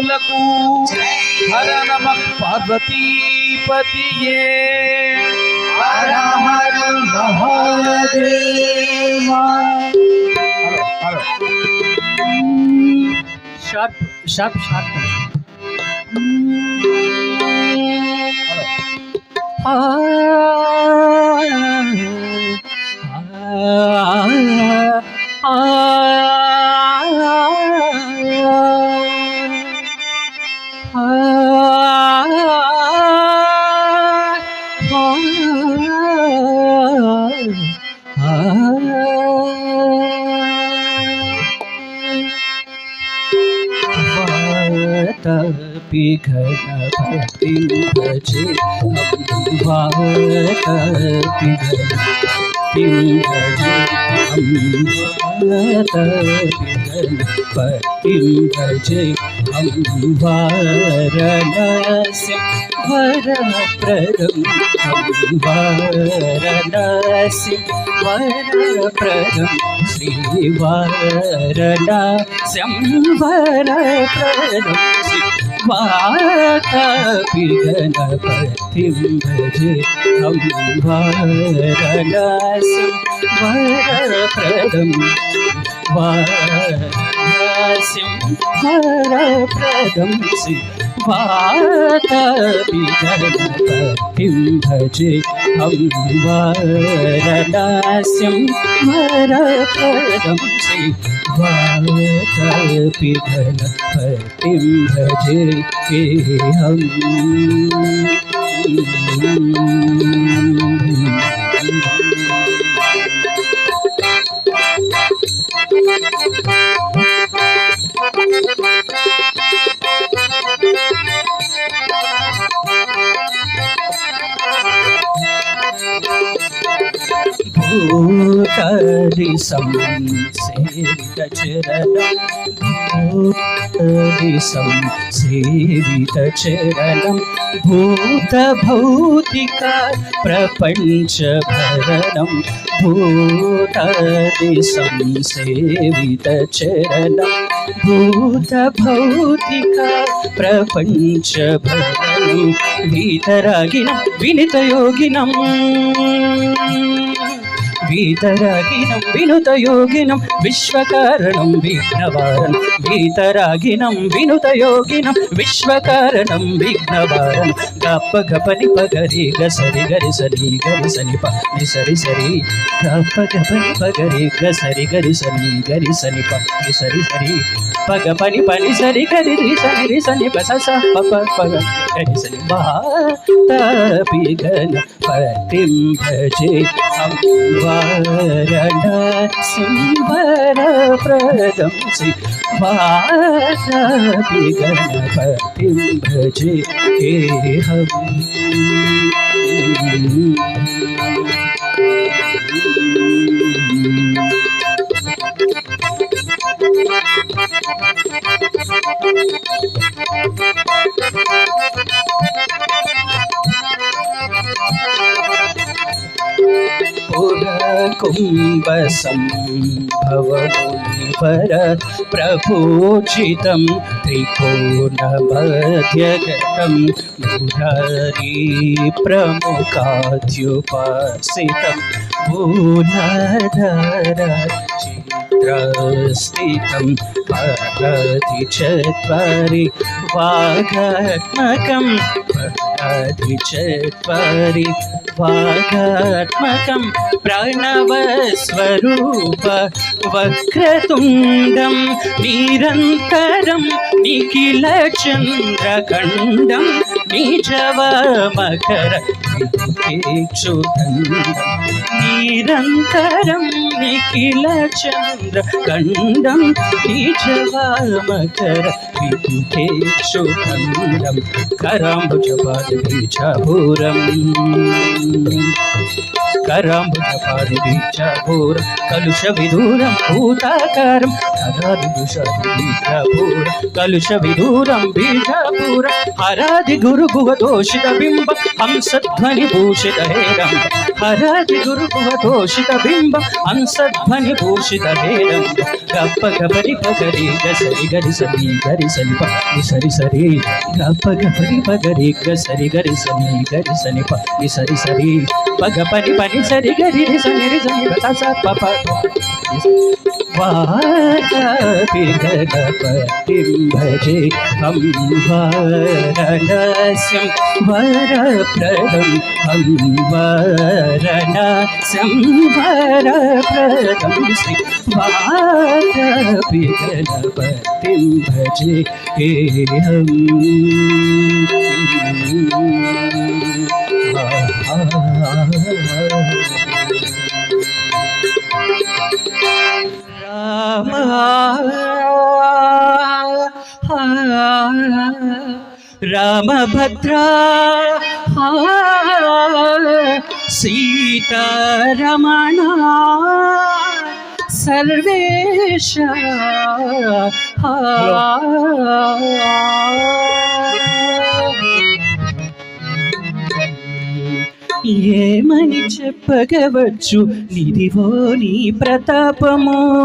मूलकू हर नम पार्वतीपति हर हर महादेव शर्प शर्प शर्प आ गणपतिं भजे वातपि गणपतिं भजे वातपि गणपतिं भजे वारणस्य वरप्रदं वारणस्य वरप्रदं श्रीवारणास्यं మాట గణపతి భజే వరనాసం వరప్రదం వరనాసం వరప్రదం శ్రీ వాతపి గణపతి భజే അംബരദാസ്യം വരപരം ശ്രീവാകപിഫലപതിം ഭജേഹം Thank you. కరి సంసేవిత చరణం చరణం భూత భౌతిక ప్రపంచ భరణం భూతాది సంసేవిత చరణం భూత భౌతిక ప్రపంచ భరణం వీతరాగిన వినితయోగినం. వీతరాగినం వినుతయోగినం విశ్వకారణం విఘ్నవారం. వీతరాగినం వినుతయోగినం విశ్వకారణం విఘ్నవారం. గప్ప గపని పగరి గసరి గరి సరి గరి సని ప ని సరి. సరి గప్ప గపని పగరి గసరి గరి సని గరి సని ప ని సరి. సరి పగ పని పని సరి గరి రి సని రి సని ప స స ప ప పగ గరి సని భాతపి పతింభజే అంబా భజే హం వారణాసిం వరప్రదం శ్రీ వారాపి గణపతిం భజే హేహం पुरकुम्भसम्भवमुनिवर प्रपूजितं त्रिकोणमध्यगतं मुरारी प्रमुखाद्युपासितं भूनधर चित्रस्थितं परति चत्वारि वागात्मकं परति चत्वारि वागात्मकं प्रणवस्वरूप वक्रतुण्डं निरन्तरं నీచవ మకర నిరంతరం నిఖిల చంద్ర ఖండం నీచవ మకర విభుకేక్షు ఖండం కరాంబుజపాద బీజాభూరం కరాంబుజపాది బీజాభూరం కలుష విదూరం భూతాకారం కరాదు దుషాది బీజాభూరం కలుష విదూరం బీజాపూర హరాది గురు గుహ దోషిత బింబ హంసధ్వని భూషిత హేరం. హరాది గురు గుహ దోషిత బింబ హంసధ్వని భూషిత హేరం. గప్ప గపరి పగరి గసరి గరి సరి గరి సరి ప సరి సరి. గప్ప గపరి పగరి గసరి గరి సరి గరి సరి ప సరి సరి. పగ పని పని సరి గరి సరి సరి సని ప. പാടപിതപതിംഭജെ അംബരനാശം വരപ്രദം അംബരനാശം വരപ്രദം ശ്രീ പാടപിതപതിംഭജെ ഹേ రామభద్రా సీతారమణ సర్వేశ ఏమని చెప్పగవచ్చు? నిదివో నీ ప్రతాపము.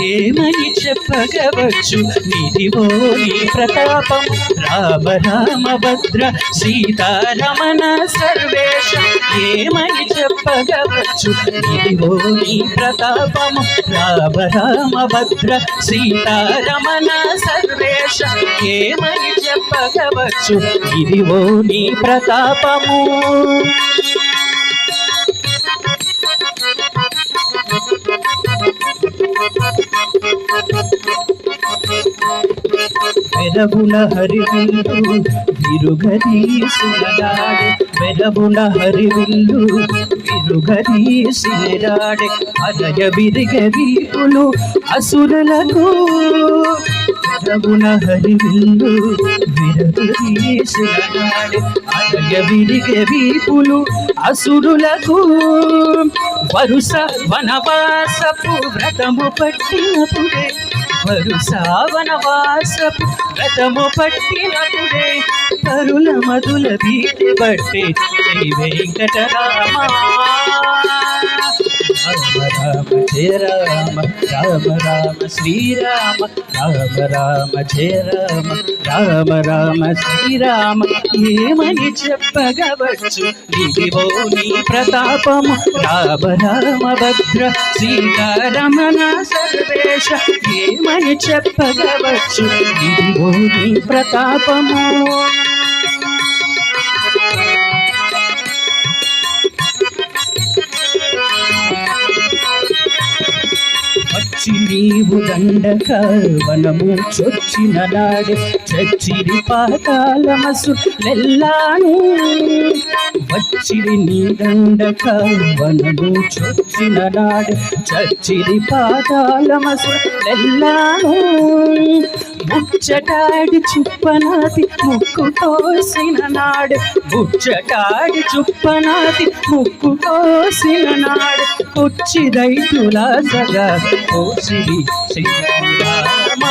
ఏమని చెప్పగవచ్చు? నిదివో నీ ప్రతాపం రామ రామ భద్ర సీతారమణ సర్వేశ ఏమని చెప్పగవచ్చు? నిదివో నీ ప్రతాపం రామ రామ భద్ర సీతారమణ సర్వేశ ఏమని చెప్పగవచ్చు? ఇదివో నీ ప్రతాపము. పెరవున హరివిల్లు విరుగదీసినడాడే పెరవున హరివిల్లు విరుగదీసినడాడే అలయ విరిగ వీరులు అసురులకు. పెరవున హరివిల్లు విరగదీసినడాడే అలయ విరిగ వీపులు అసురులకు. వరుస వనవాసపు వ్రతము పట్టినప్పుడే వరుస వనవాసపు వ్రతము పట్టినప్పుడే తరుల మధుల వీటి బట్టి శ్రీ వెంకటరామా. రామ రామ జయ రామ రామ రామ శ్రీరామ రామ రామ జయ రామ రామ రామ శ్రీరామ ఏమని చెప్పగవచ్చు ఇదివో నీ ప్రతాపము రామ రామ భద్ర సీతారమణ సర్వేశ ఏమని చెప్పగవచ్చు ఇదివో నీ ప్రతాపము. చొచ్చి నీవు దండక వనము చొచ్చిన నాడే చచ్చిరి పాతాళమసు లెల్లాను వచ్చిరి నీ దండక వనము చొచ్చిన నాడు. చచ్చిరి పాతాళమసు లెల్లాను ముచ్చటాడి చుప్పనాది ముక్కు కోసిన నాడు. ముచ్చటాడి చుప్పనాది ముక్కు కోసిన నాడు. కొచ్చి దైతులా సగా కోసిరి శ్రీరామ.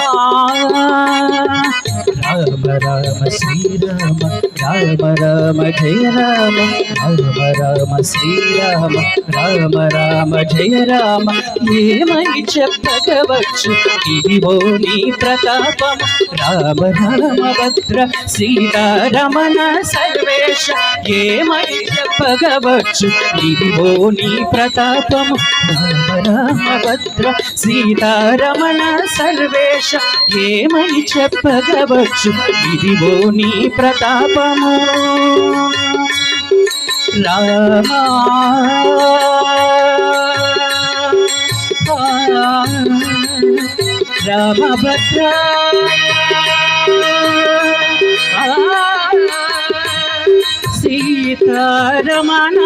రామ రామ శ్రీరామ రామ రామ జయ రామ రామ రామ శ్రీరామ రామ రామ జయ రామ ఏమై చెప్పగవచ్చు ఇదివో నీ ప్రతాపం. రామ రామ భద్ర సీతారమణ సర్వేశ ఏమై చెప్పగవచ్చు ఇదివో నీ ప్రతాపము రామ రామ భద్ర సీతారమణ సర్వేశ ఏమై చెప్పగవచ్చు ఇదిగో నీ ప్రతాపము. రామా రామభద్ర. సీతారమణ.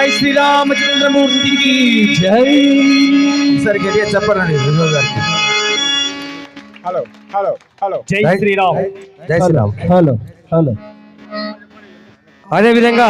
జై శ్రీరామచంద్రమూర్తికి జై. సరే గట్టిగా చెప్పరండి గారికి హలో హలో హలో. జై శ్రీరామ్. జై శ్రీరామ్. Hello hello. అదే విధంగా